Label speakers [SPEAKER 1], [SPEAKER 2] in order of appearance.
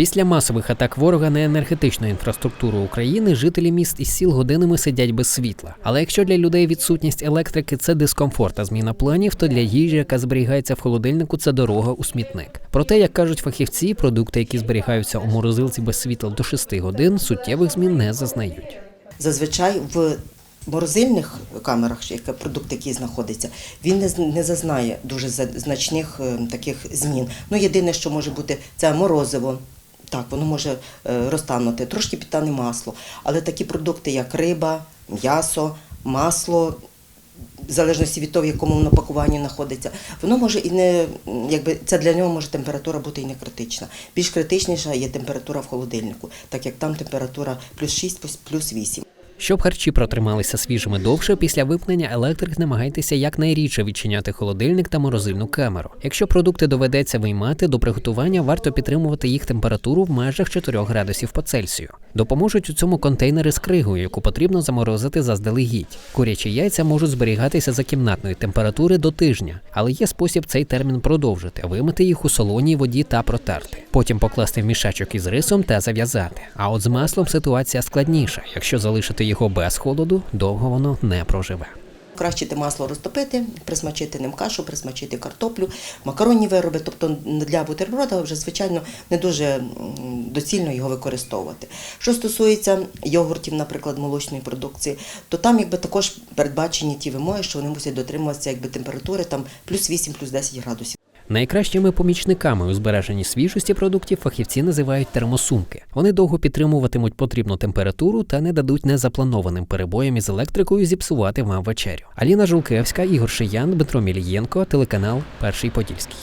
[SPEAKER 1] Після масових атак ворога на енергетичну інфраструктуру України жителі міст і сіл годинами сидять без світла. Але якщо для людей відсутність електрики це дискомфорт та зміна планів, то для їжі, яка зберігається в холодильнику, це дорога у смітник. Проте, як кажуть фахівці, продукти, які зберігаються у морозилці без світла до 6 годин, суттєвих змін не зазнають.
[SPEAKER 2] Зазвичай в морозильних камерах, яке продукт, який знаходиться, він не, не зазнає дуже значних е, таких змін. Ну, єдине, що може бути, це морозиво. Так, воно може е, розтанути, трошки підтане масло. Але такі продукти, як риба, м'ясо, масло, в залежності від того, в якому воно пакуванні знаходиться, воно може і не якби це для нього може температура бути і не критична. Більш критичніша є температура в холодильнику, так як там температура плюс 6, плюс 8.
[SPEAKER 1] Щоб харчі протрималися свіжими довше, після вимкнення електрик намагайтеся якнайрідше відчиняти холодильник та морозильну камеру. Якщо продукти доведеться виймати, до приготування варто підтримувати їх температуру в межах 4 градусів по Цельсію. Допоможуть у цьому контейнери з кригою, яку потрібно заморозити заздалегідь. Курячі яйця можуть зберігатися за кімнатної температури до тижня, але є спосіб цей термін продовжити, вимити їх у солоній воді та протерти. Потім покласти в мішечок із рисом та зав'язати. А от з маслом ситуація складніша. Якщо залишити його без холоду, довго воно не проживе.
[SPEAKER 2] Краще те масло розтопити, присмачити ним кашу, присмачити картоплю, макаронні вироби. Тобто для бутерброда вже, звичайно, не дуже доцільно його використовувати. Що стосується йогуртів, наприклад, молочної продукції, то там якби також передбачені ті вимоги, що вони мусять дотримуватися якби, температури там, плюс 8, плюс 10 градусів.
[SPEAKER 1] Найкращими помічниками у збереженні свіжості продуктів фахівці називають термосумки. Вони довго підтримуватимуть потрібну температуру та не дадуть незапланованим перебоям із електрикою зіпсувати вам вечерю. Аліна Жулкевська, Ігор Шиян, Дмитро Мілієнко, телеканал Перший Подільський.